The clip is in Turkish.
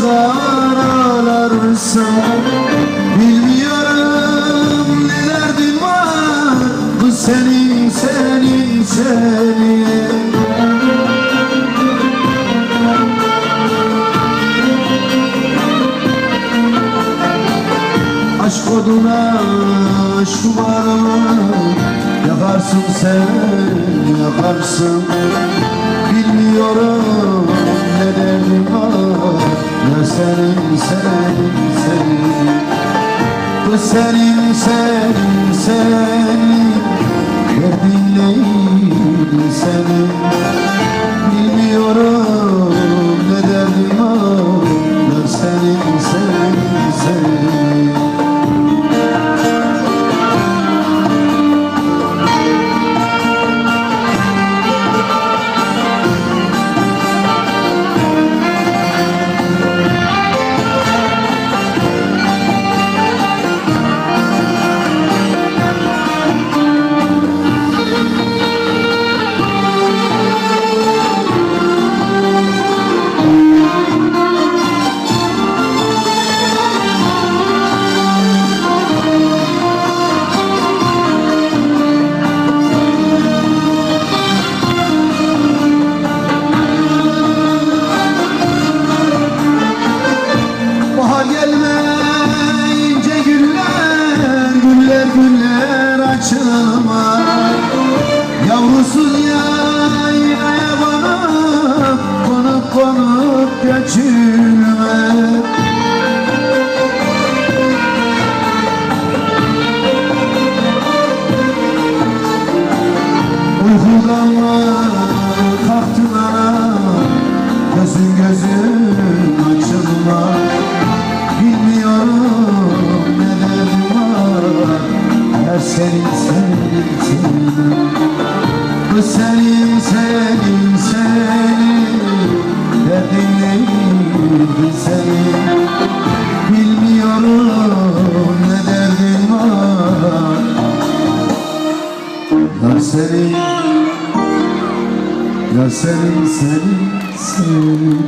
karalarsın Bilmiyorum ne derdin var Bu senin senin senin. Aşk oduna şumarını Yakarsın sen yakarsın Bilmiyorum Senin senin senin. Derdin neydi senin Gözün açılmaz. Bilmiyorum ne derdim var. Her senin senin Bu senin senin senin. Derdin neydi Bilmiyorum ne derdin var. Senin Ya senin senin senin